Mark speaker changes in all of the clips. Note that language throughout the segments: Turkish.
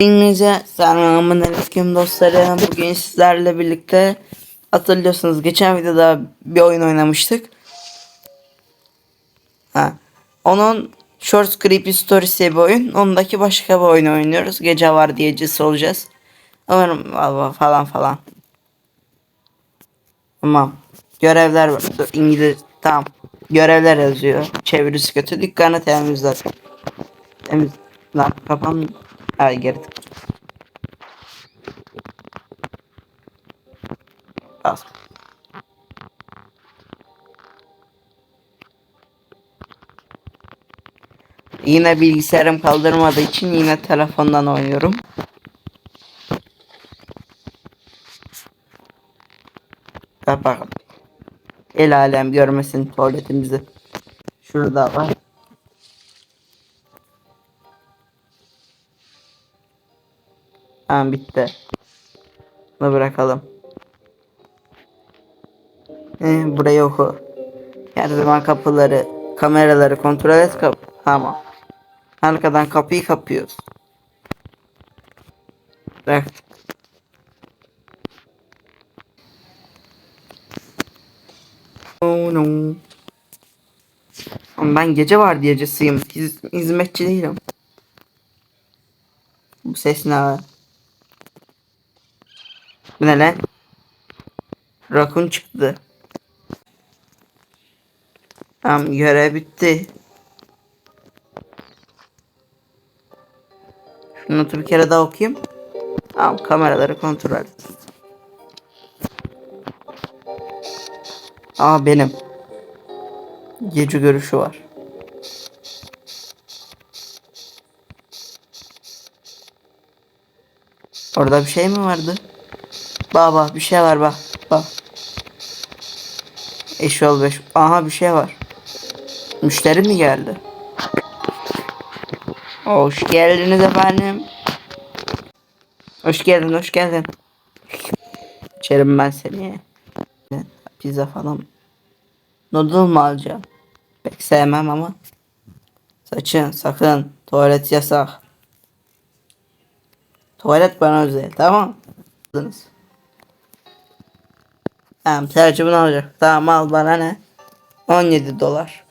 Speaker 1: Hepinize selamun aleyküm dostlarım. Bugün sizlerle birlikte hatırlıyorsunuz geçen videoda bir oyun oynamıştık. Ha. Onun Short Creepy Stories diye bir oyun. Ondaki başka bir oyun oynuyoruz. Gece var diyecisi olacağız. Umarım falan falan. Tamam. Görevler var. Dur, İngiliz tamam. Görevler yazıyor. Çevirisi kötü. Dükkanı temizler. Temiz. Lan. Ay geri tık. Yine bilgisayarım kaldırmadığı için yine telefondan oynuyorum. Kapatalım. El alem görmesin tuvaletimizi. Şurada var. Tamam bitti. Bunu bırakalım. Ee, burayı oku. Her zaman kapıları, kameraları kontrol et kap. Tamam. Arkadan kapıyı kapıyoruz. Bıraktık. Oh no. Ben gece vardiyacısıyım. Hiz hizmetçi değilim. Bu ses ne? Bu ne lan? Rakun çıktı. Tamam görev bitti. Şunu notu bir kere daha okuyayım. Tamam kameraları kontrol et. Aa benim. Gece görüşü var. Orada bir şey mi vardı? Baba bir şey var bak. Bak. Eşyol 5. Aha bir şey var. Müşteri mi geldi? Hoş geldiniz efendim. Hoş geldin, hoş geldin. İçerim ben seni. Pizza falan. Noodle mu alacağım? Pek sevmem ama. Saçın, sakın. Tuvalet yasak. Tuvalet bana özel, tamam. Tamam, sadece bunu alacak. Tamam al bana ne? 17 dolar.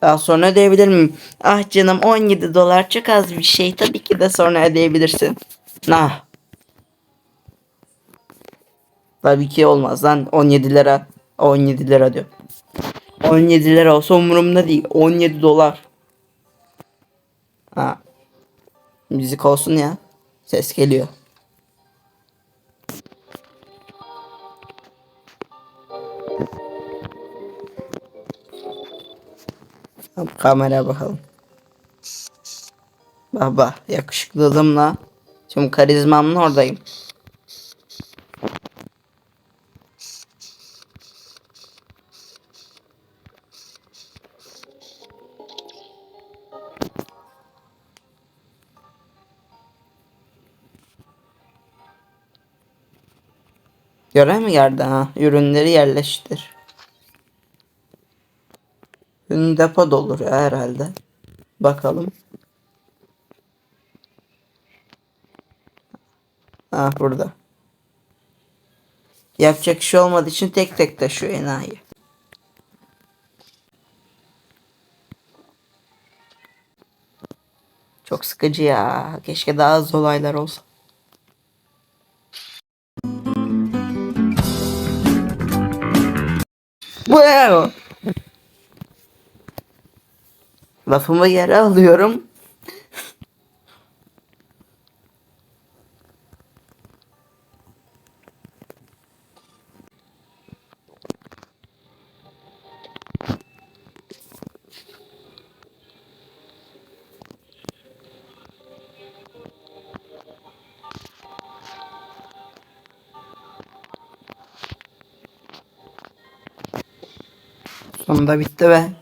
Speaker 1: Daha sonra ödeyebilir miyim? Ah canım 17 dolar çok az bir şey. Tabii ki de sonra ödeyebilirsin. Nah. Tabii ki olmaz lan 17 lira. 17 lira diyor. 17 lira olsa umurumda değil. 17 dolar. Ha. Müzik olsun ya. Ses geliyor. Tamam, Kameraya bakalım. Baba yakışıklılığımla tüm karizmamla oradayım. Göre mi geldi ha? Ürünleri yerleştir. Olur ya herhalde. Bakalım. Ha burada. Yapacak şey olmadığı için tek tek taşıyor enayi. Çok sıkıcı ya. Keşke daha az olaylar olsa. Bu ne o? Lafımı geri alıyorum. Sonunda bitti be.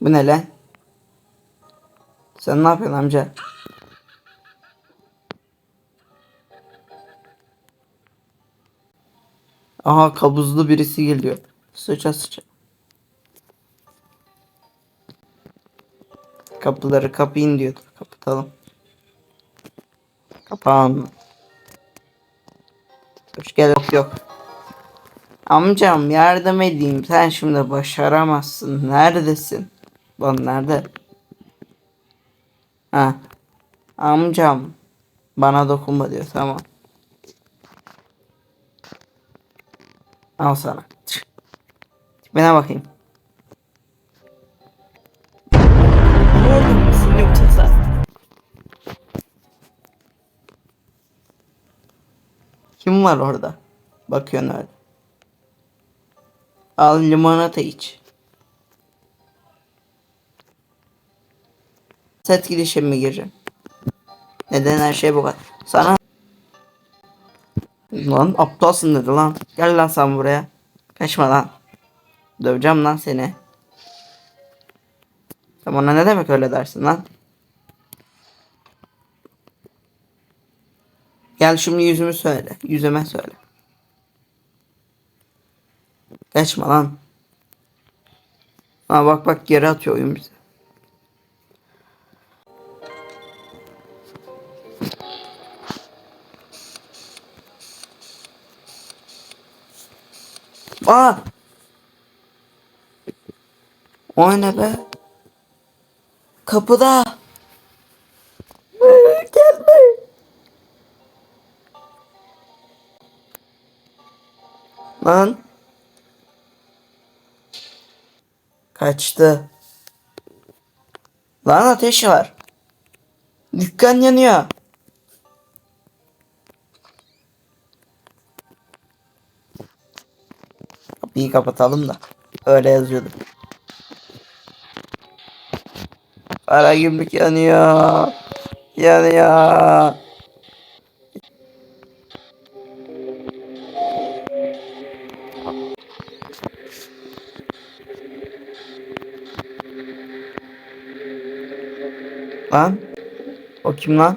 Speaker 1: Bu ne lan? Sen ne yapıyorsun amca? Aha kabuzlu birisi geliyor. Sıça sıça. Kapıları kapayın diyordu. Kapatalım. Kapan. Hoş gel yok yok. Amcam yardım edeyim. Sen şimdi başaramazsın. Neredesin? Lan nerede? Ha. Amcam. Bana dokunma diyor. Tamam. Al sana. Çık. Tipine bakayım. Kim var orada? Bakıyorsun öyle. Al limonata iç. Set girişim mi gireceğim? Neden her şey bu kadar? Sana Lan aptalsın dedi lan. Gel lan sen buraya. Kaçma lan. Döveceğim lan seni. Sen bana ne demek öyle dersin lan? Gel şimdi yüzümü söyle. Yüzüme söyle. Kaçma lan. Ha bak bak geri atıyor oyun bize. Aa! O ne be? Kapıda. Gelme. Lan. Kaçtı. Lan ateş var. Dükkan yanıyor. Kapıyı kapatalım da. Öyle yazıyordu. Kara gümrük yanıyor. Yanıyor. Lan. O kim lan?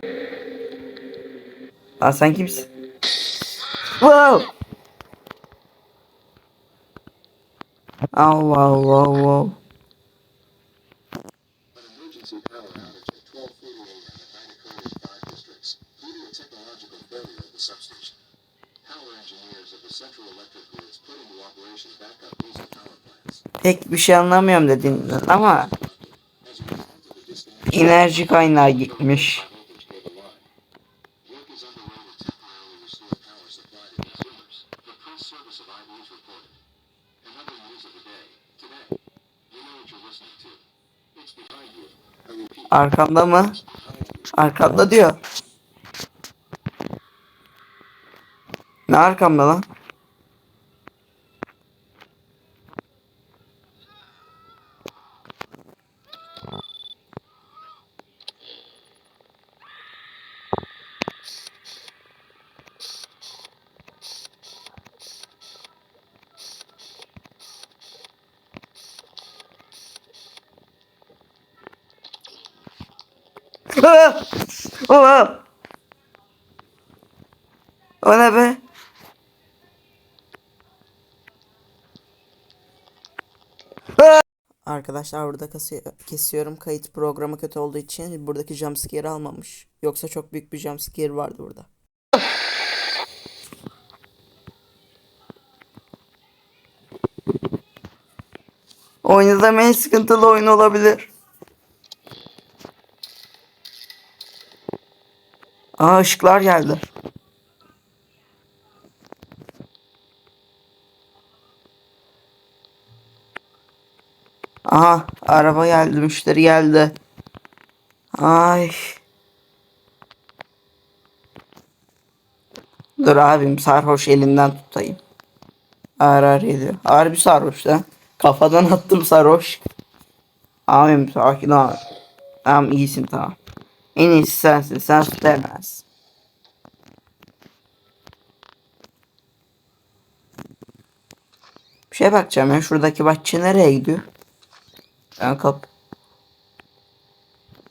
Speaker 1: Lan sen kimsin? Wow. Wow wow wow.
Speaker 2: An emergency power outage at 12:40 a.m. in Manicore's five districts due to a technological failure of the substation. Power engineers of the Central Electric Grids put into operation backup diesel power plants.
Speaker 1: Pek bir şey anlamıyorum dedin ama enerji kaynağı gitmiş. Arkamda mı? Arkamda diyor. Ne arkamda lan? Ah! Oh! O ne be? Arkadaşlar burada kesiyorum. Kayıt programı kötü olduğu için buradaki jumpscare almamış. Yoksa çok büyük bir jumpscare vardı burada. Oynadığım en sıkıntılı oyun olabilir. Aa ışıklar geldi. Aha araba geldi müşteri geldi. Ay. Dur abim sarhoş elinden tutayım. Ağır ağır geliyor. Harbi sarhoş lan. Kafadan attım sarhoş. Abim sakin ol. Tamam iyisin tamam. En iyisi sensin. Sen tutamazsın. Bir şeye bakacağım ya. Şuradaki bahçe nereye gidiyor? Ben kap.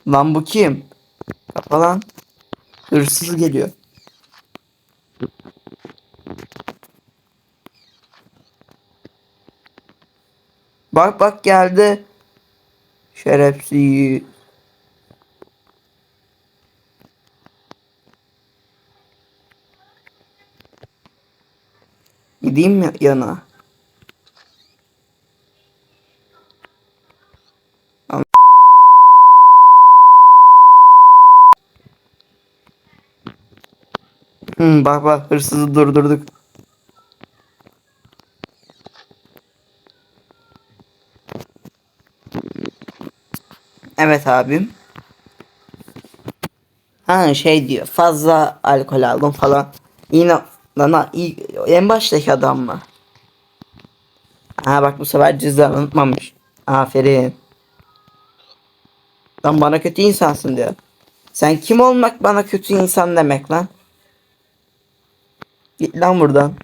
Speaker 1: Lan bu kim? Kapa lan. Hırsız geliyor. Bak bak geldi. Şerefsiz. Gideyim yana? Hmm, bak bak hırsızı durdurduk. Evet abim. Ha şey diyor fazla alkol aldım falan. Yine lan iyi- en baştaki adam mı? Ha bak bu sefer cüzdan unutmamış. Aferin. Lan bana kötü insansın diyor. Sen kim olmak bana kötü insan demek lan? Git lan buradan.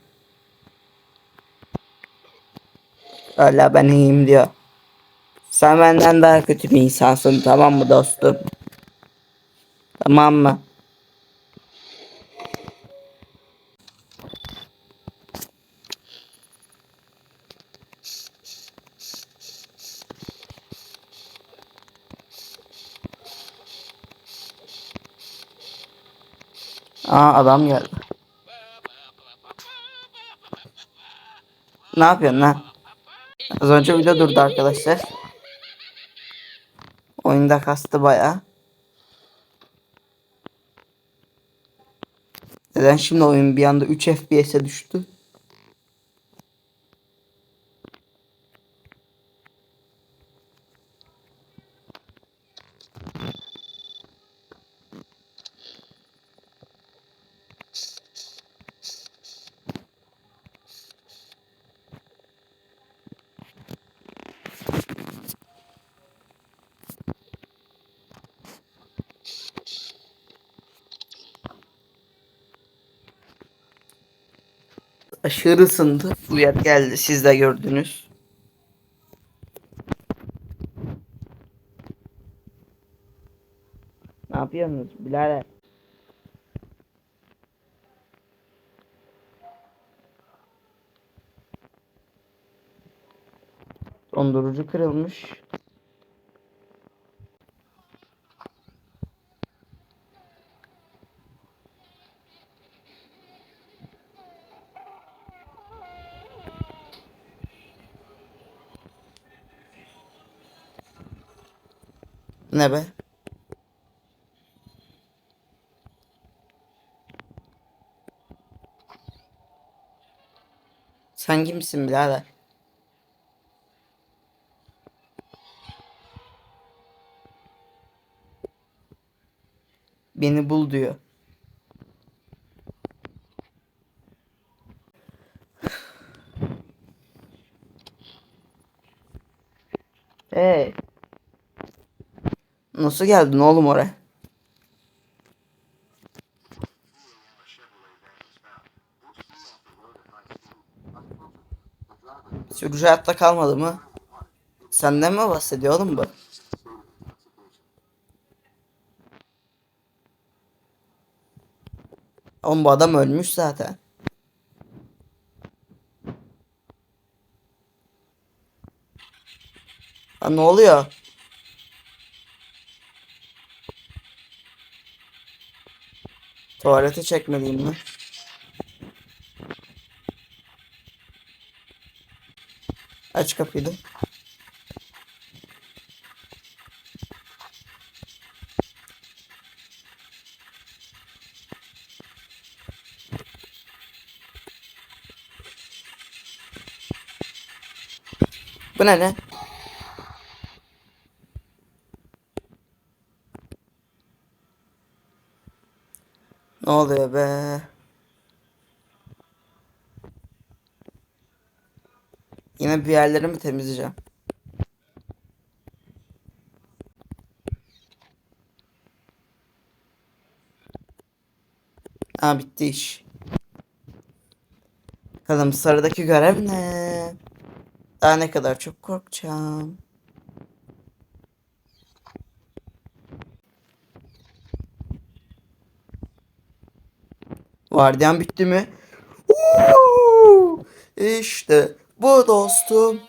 Speaker 1: Öyle ben iyiyim diyor. Sen benden daha kötü bir insansın tamam mı dostum? Tamam mı? Aa adam geldi. Ne yapıyorsun lan? Az önce video durdu arkadaşlar. Oyunda kastı baya. Neden şimdi oyun bir anda 3 FPS'e düştü? Aşırı ısındı. Uyar geldi. Siz de gördünüz. Ne yapıyorsunuz birader? Dondurucu kırılmış. Ne be? Sen kimsin birader? Beni bul diyor. Hey. Nasıl geldin oğlum oraya? Sürücü hayatta kalmadı mı? Senden mi bahsediyor oğlum bu? Oğlum bu adam ölmüş zaten. Ha ne oluyor? Tuvalete çekmeliyim mi? Aç kapıyı da. Bu ne ne? Ne oluyor be? Yine bir yerleri mi temizleyeceğim? Ha bitti iş. Bakalım sıradaki görev ne? Daha ne kadar çok korkacağım. Vardiyan bitti mi? Uuu! İşte bu dostum.